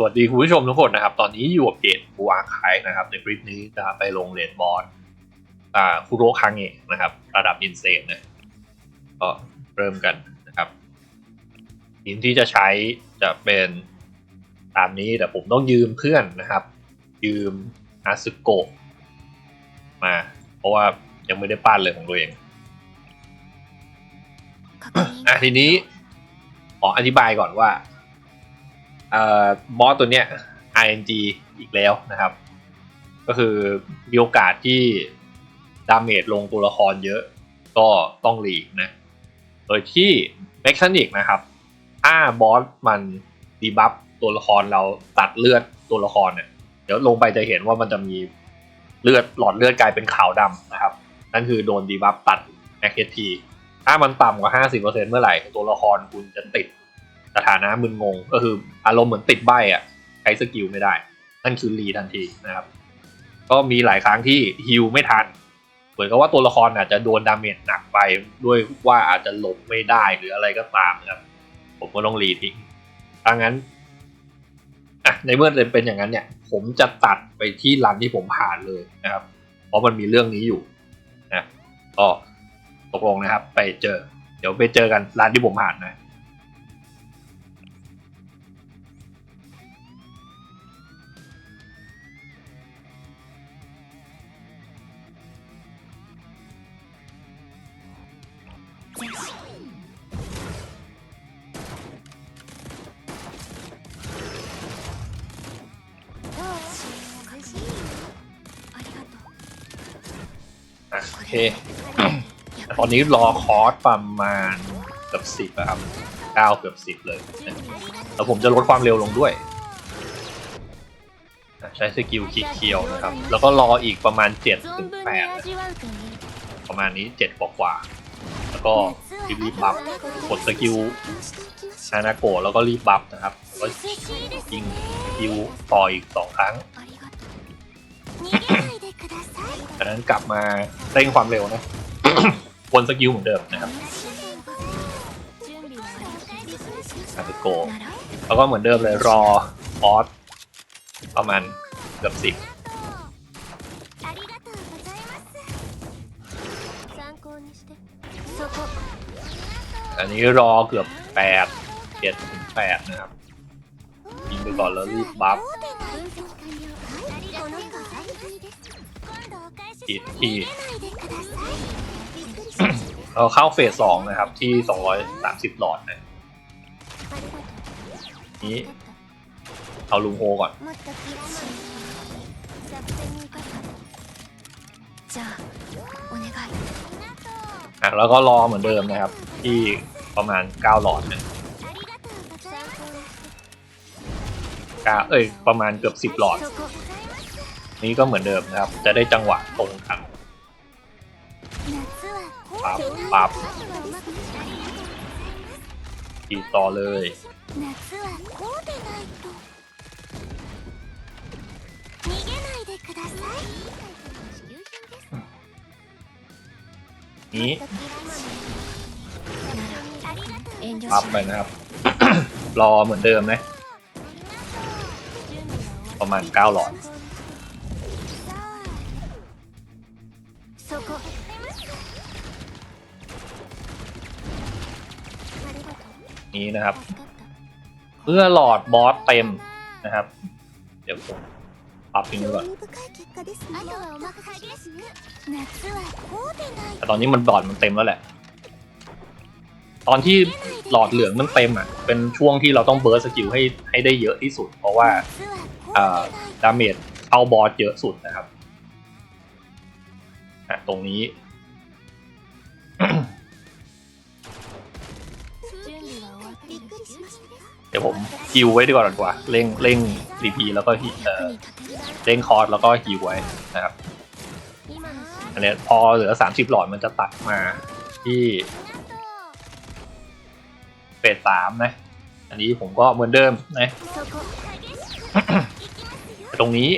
สวัสดีคุณผู้ชมทุกคนนะครับ ตอนนี้อยู่กับเกตบูอาคายนะครับ ในคลิปนี้จะไปลงเลนบอสอ่าคุโรคังเงะนะครับ ระดับอินเซนนะก็เริ่มกันนะครับทีมที่จะใช้จะเป็นตามนี้แต่ผมต้องยืมเพื่อนนะครับ ยืมอาซึโกะมา เพราะว่ายังไม่ได้ปั้นเลยของตัวเองอะทีนี้ขออธิบายก่อนว่าเอ่อ บอสตัวเนี้ย ING อีกแล้วนะครับ ก็คือมีโอกาสที่ดาเมจลงตัวละครเยอะก็ต้องหลีกนะ โดยที่เมคานิกนะครับ ถ้าบอสมันดีบัฟตัวละครเราตัดเลือดตัวละครเนี่ย เดี๋ยวลงไปจะเห็นว่ามันจะมีเลือดหลอดเลือดกลายเป็นขาวดำนะครับ นั่นคือโดนดีบัฟตัดแม็กเทีถ้ามันต่ำกว่า 50%เมื่อไหร่ตัวละครคุณจะติด สถานะมึนงงก็คืออารมณ์เหมือนติดใบอะใช้สกิลไม่ได้ นั่นคือรีทันทีนะครับ ก็มีหลายครั้งที่ฮิลไม่ทันเหมือนกับว่าตัวละครอาจจะโดนดาเมจหนักไปด้วยว่าอาจจะหลบไม่ได้หรืออะไรก็ตามนะครับ ผมก็ต้องรีทิ้งถ้างั้นอะในเมื่อเป็นอย่างนั้นเนี่ย ผมจะตัดไปที่รันที่ผมผ่านเลยนะครับ เพราะมันมีเรื่องนี้อยู่นะก็ตกลงนะครับ ไปเจอ เดี๋ยวไปเจอกันร้านที่ผมผ่านนะ เค ตอนนี้รอคอร์สประมาณเกือบสิบอะครับเก้าเกือบสิบเลย แล้วผมจะลดความเร็วลงด้วย ใช้สกิลคีเคียวนะครับ แล้วก็รออีกประมาณเจ็ดถึงแปดประมาณนี้เจ็ดกว่าแล้วก็รีบบัฟกดสกิลนานาโกะแล้วก็รีบบัฟนะครับแล้วก็ยิงสกิลต่ออีกสองครั้ง จากนั้นกลับมาเร่งความเร็วนะวนสกิลเหมือนเดิมนะครับอาร์โกแล้วก็เหมือนเดิมเลยรอออสประมาณเกือบสิบอันนี้รอเกือบแปดเจ็ดถึงแปดนะครับยิงไปก่อนแล้วรีบบัฟ อีกที่เราเข้าเฟสสองนะครับ ที่สองร้อยสามสิบหลอดนะนี้เอาลุงโฮก่อนอะแล้วก็รอเหมือนเดิมนะครับ ที่ประมาณเก้าหลอดนะเก้าเอ้ยประมาณเกือบสิบ10หลอด นี้ก็เหมือนเดิมนะครับ จะได้จังหวะตรงกันปั๊บปั๊บตีต่อเลยนี้ปั๊บไปนะครับ รอเหมือนเดิมนะประมาณเก้าหลอด นี้นะครับเมื่อหลอดบอสเต็มนะครับ เดี๋ยวผมปรับตรงนี้ก่อนแต่ตอนนี้มันหลอดมันเต็มแล้วแหละ ตอนที่หลอดเหลืองมันเต็มอะ เป็นช่วงที่เราต้องเบิร์สสกิลให้ให้ได้เยอะที่สุด เพราะว่าอ่าดาเมจเข้าบอสเยอะสุดนะครับตรงนี้ เดี๋ยวผมฮิวไว้ดีกว่าดีกว่าเร่งเร่งรีพีแล้วก็เอ่อเร่งคอร์สแล้วก็ฮิวไว้นะครับอันนี้พอเหลือสามสิบหลอดมันจะตัดมาที่เฟสสามนะ อันนี้ผมก็เหมือนเดิมนะตรงนี้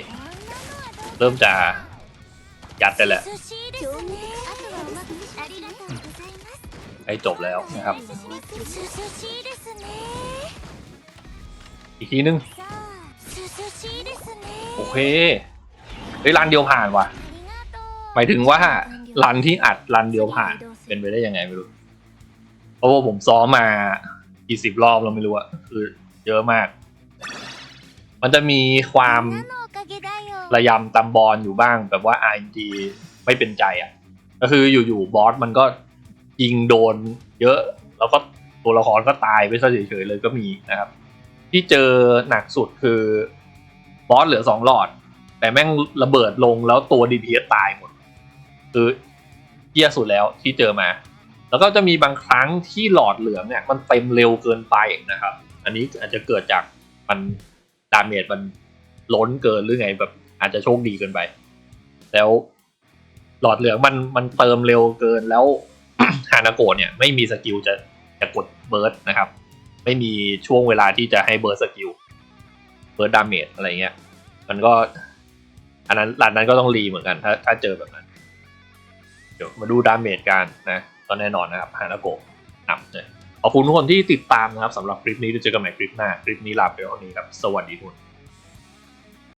เริ่มจะยัดได้แหละให้จบแล้วนะครับ อีกทีนึงเคเฮ้ยรันเดียวผ่านว่ะ หมายถึงว่ารันที่อัดรันเดียวผ่านเป็นไปได้ยังไงไม่รู้ เพราะว่าผมซ้อมมากี่สิบรอบเราไม่รู้อะคือเยอะมาก มันจะมีความระยำตำบอลอยู่บ้างแบบว่า RNG ไม่เป็นใจอะก็คืออยู่ๆบอสมันก็ยิงโดนเยอะ แล้วก็ตัวละครก็ตายไปซะเฉยๆเลยก็มีนะครับ ที่เจอหนักสุดคือบอสเหลือสองหลอด แต่แม่งระเบิดลงแล้วตัว DPS ตายหมด คือเหี้ยสุดแล้วที่เจอมา แล้วก็จะมีบางครั้งที่หลอดเหลืองเนี่ย มันเต็มเร็วเกินไปนะครับ อันนี้อาจจะเกิดจากมันดาเมจมันล้นเกินหรือไงแบบอาจจะโชคดีเกินไป แล้วหลอดเหลืองมันมันเติมเร็วเกินแล้วฮานาโกะเนี่ยไม่มีสกิลจะจะกดเบิร์ดนะครับ ไม่มีช่วงเวลาที่จะให้เบิร์ดสกิลเบิร์ดดาเมจอะไรเงี้ย มันก็ อันนั้นร้านนั้นก็ต้องรีเหมือนกัน ถ้าถ้าเจอแบบนั้น เดี๋ยวมาดูดาเมจกันนะก็แน่นอนนะครับฮานาโกะนำเนี่ยขอบคุณทุกคนที่ติดตามนะครับสำหรับคลิปนี้เจอกันใหม่คลิปหน้า คลิปนี้ลาไปเท่านี้ครับ สวัสดีทุกคน